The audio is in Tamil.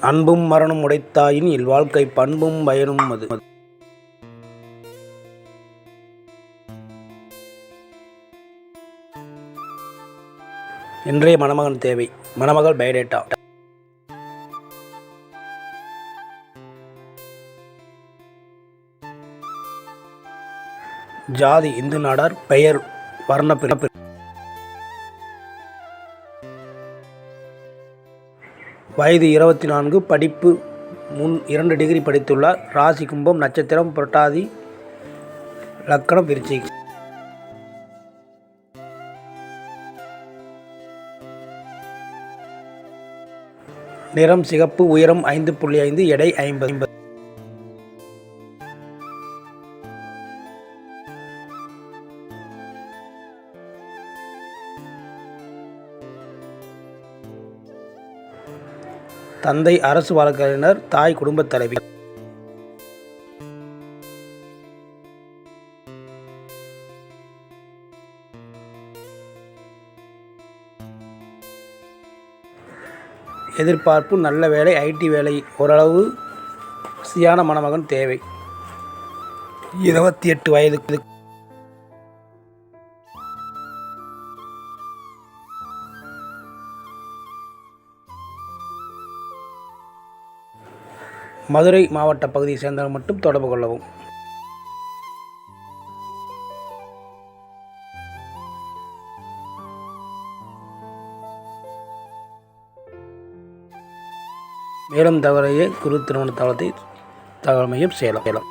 அன்பும் மரணம் உடைத்தாயின் இல்வாழ்க்கை பண்பும் பயனும் அது. இன்றைய மணமகன் தேவை. மணமகள் பயோடேட்டா. ஜாதி இந்து நாடார் பெயர் வர்ண பிறப்பு. வயது இருபத்தி நான்கு படிப்பு முன் இரண்டு டிகிரி படித்துள்ளார். ராசி கும்பம் நட்சத்திரம் புரட்டாதி லக்கணம் விருச்சி நிறம் சிகப்பு உயரம் ஐந்து புள்ளி ஐந்து எடை ஐம்பது. தந்தை அரசு வழக்கறிஞர் தாய் குடும்பத் தலைவி. எதிர்பார்ப்பு நல்ல வேலை ஐடி வேலை ஓரளவு சியான மணமகன் தேவை. இருபத்தி எட்டு வயதுக்கு மதுரை மாவட்ட பகுதியை சேர்ந்தவர்கள் மட்டும் தொடர்பு கொள்ளவும். மேலும் தவறையே குரு திருமண தளத்தை தகவல் மையம் சேலம் சேலம்.